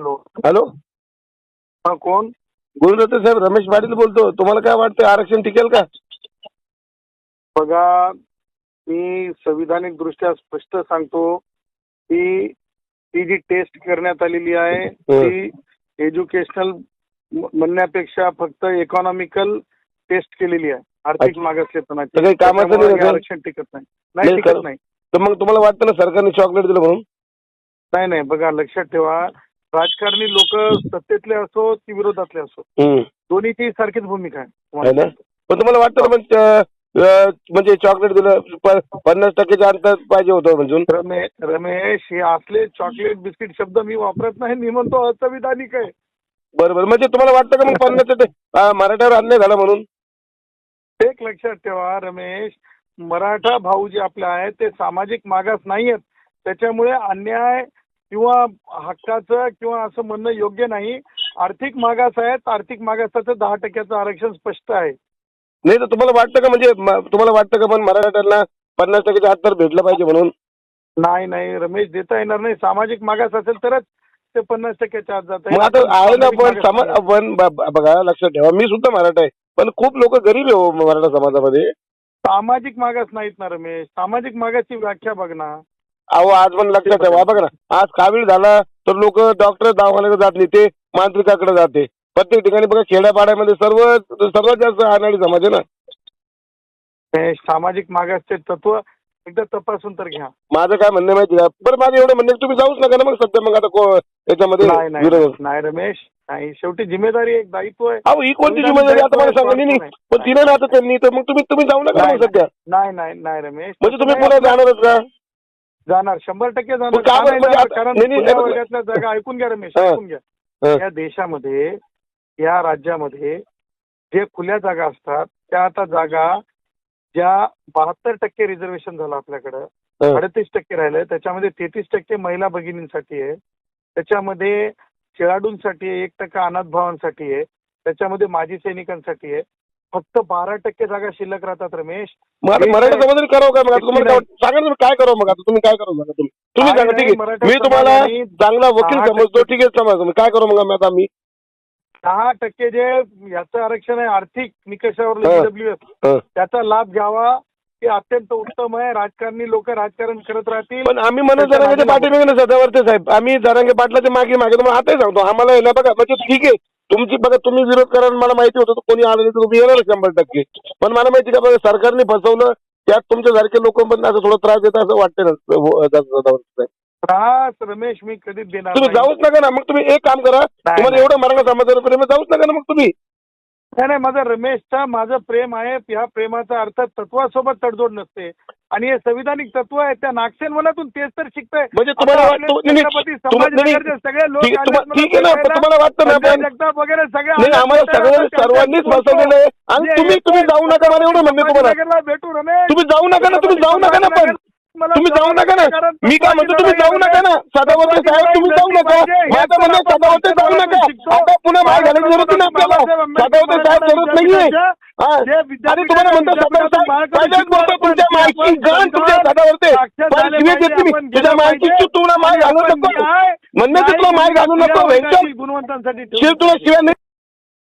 Hello हा कोण गुरुदत्त साहेब रमेश पाटील बोलतो। तुम्हाला काय वाटतं आरक्षण टिकेल का? बघा मी संविधानिक दृष्ट्या स्पष्ट सांगतो की ती जी टेस्ट करण्यात आलेली आहे ती एज्युकेशनल म्हणण्यापेक्षा फक्त इकॉनॉमिकल टेस्ट केलेली आहे. आर्थिक अच्छा. मागासलेपणाची कामाचं नाही आरक्षण टिकत नाही. नाही नाही, टिकत. नाही. तर मग तुम्हाला वाटतं ना सरकारने चॉकलेट दिलं म्हणून? नाही नाही बघा लक्षात ठेवा. राजकारणी लोक सत्तेतले असो की विरोधातले असो. दोन्हीची सारखीच भूमिका आहे. पण तुम्हाला वाटतं पण म्हणजे चॉकलेट दिलं प- पन्नास टक्केच्या अंतर पाहिजे होतं म्हणजे रमे रमेश हे असले चॉकलेट बिस्किट शब्द मी वापरत नाही मी म्हणतो असंविधानिक आहे. बरं बरं म्हणजे तुम्हाला वाटतं का मग पन्नास टक्के मराठ्यावर अन्याय झाला म्हणून? एक लक्षात ठेवा रमेश मराठा भाऊ जे आपले आहेत ते सामाजिक मागास नाही आहेत त्याच्यामुळे अन्याय किंवा हक्काचं किंवा असं म्हणणं योग्य नाही. आर्थिक मागास आहेत आर्थिक मागासाचं दहा टक्क्याचं आरक्षण स्पष्ट आहे. नाही तर तुम्हाला वाटतं का म्हणजे तुम्हाला वाटतं का पण मराठ्यांना पन्नास टक्केचं अंतर भेटलं पाहिजे म्हणून? नाही नाही रमेश देता येणार नाही. सामाजिक मागास असेल तरच ते पन्नास टक्क्याच्या आत जात आता आहे ना पण समाज पण बघा लक्षात ठेवा मी सुद्धा मराठा आहे. पण खूप लोक गरीब आहे हो मराठा समाजामध्ये. सामाजिक मागास नाहीत ना रमेश. सामाजिक मागासची व्याख्या बघ ना. अहो आज पण लक्षात ठेवा बघा ना. आज कावीळ झाला तर लोक डॉक्टर दवाखान्याकडे जात नाही ते मांत्रिकाकडे जाते. प्रत्येक ठिकाणी बघा खेड्यापाड्यामध्ये सर्व सर्वात जास्त अनाडी समाज आहे ना. हे सामाजिक मागासचे तत्व एकदा तपासून तर घ्या. माझं काय म्हणणं माहिती का? बरं माझं एवढं म्हणणं तुम्ही जाऊच नका ना मग सध्या मग आता को- त्याच्यामध्ये नाही नाही विरोध. नाही रमेश नाही शेवटी जिम्मेदारी एक दायित्व आहे. अहो ही कोणती जिम्मेदारी आता मला सांगा नाही नाही. पण तिने ना आता त्यांनी तर मग तुम्ही तुम्ही जाऊ नका ना मग सध्या. नाही नाही नाही रमेश म्हणजे तुम्ही नाही पुन्हा जाणारच का? जाणार. शंभर टक्के जाणार. म्हणजे कारण वर्गातल्या जागा ऐकून घ्या रमेश. ऐकून घ्या. या देशामध्ये या राज्यामध्ये जे खुल्या जागा असतात त्या आता जागा ज्या बहात्तर टक्के रिझर्वेशन झालं आपल्याकडं. अडतीस टक्के राहिलं त्याच्यामध्ये तेहतीस टक्के महिला भगिनींसाठी आहे. त्याच्यामध्ये खेळाडूंसाठी एक टक्का अनाथ भावांसाठी आहे. त्याच्यामध्ये माजी सैनिकांसाठी आहे. फक्त बारा टक्के जागा शिल्लक राहतात रमेश. मराठा. समाजाने करावं काय मग? तुम्हाला? सांगा तुम्ही काय करावं मग? आता तुम्ही काय करावं मग? आता तुम्ही तुम्ही सांगा ठीक आहे. मी तुम्हाला चांगला वकील समजतो ठीक आहे समजतो मी काय करू मग आता? मी दहा टक्के जे याचं आरक्षण आहे आर्थिक निकषावर. त्याचा लाभ घ्यावा हे अत्यंत उत्तम आहे. राजकारणी लोक राजकारण करत राहतील. पण आम्ही त्याच्या जरांगे ना सदावरते साहेब. आम्ही जरांगे पाटलाच्या मागे मागे. तुम्हाला आताही सांगतो. आम्हाला बघा म्हणजे ठीक आहे. तुमची बघा तुम्ही विरोध करा आणि मला माहिती होतं कोणी आलं नाही तर तुम्ही येणार शंभर टक्के पण मला माहिती का बघा सरकारने फसवलं त्यात तुमच्यासारखे लोक पण असं थोडं त्रास देतात असं वाटतं सदावर्ते साहेब त्रास रमेश मी कधीच देणार तुम्ही नाही. जाऊच नका ना मग तुम्ही एक काम करा तुम्हाला. एवढं मराठा आहे, जाऊच नका ना मग तुम्ही नाही नाही माझं रमेशचा माझं प्रेम आहे ह्या प्रेमाचा अर्थ तत्वासोबत तडजोड नसते. आणि हे संविधानिक तत्व आहे त्या नागसेन मनातून तेच तर शिकतंय. म्हणजे तुम्हाला जगताप वगैरे सर्वांनीच बोलतो. फसवलेलं आहे. आणि तुम्ही तुम्ही जाऊ नका मला एवढं म्हणणे तुम्हाला. भेटू रमेश. तुम्ही जाऊ नका ना तुम्ही जाऊ नका ना पण मला तुम्ही जाऊ नका ना. मी काय म्हणतो तुम्ही जाऊ नका ना. सदावर्ते साहेब तुम्ही जाऊ नका. माझं म्हणणं सदावर्ते जाऊ नका. आता पुन्हा माय घालायची जरूरत नाही आपल्याला. सदावर्ते साहेब जरूरत नाहीये. आणि तुम्हाला म्हणतो सदावर्ते साहेब पहिल्याच बोलतो तुमच्या मायची गण तुमच्या सदावर्ते पण शिवे देते मी तुझ्या मायची तू तुला माय घालू नको. म्हणण्याचं तुला माय घालू नको. शिव तुला शिव्या नाही.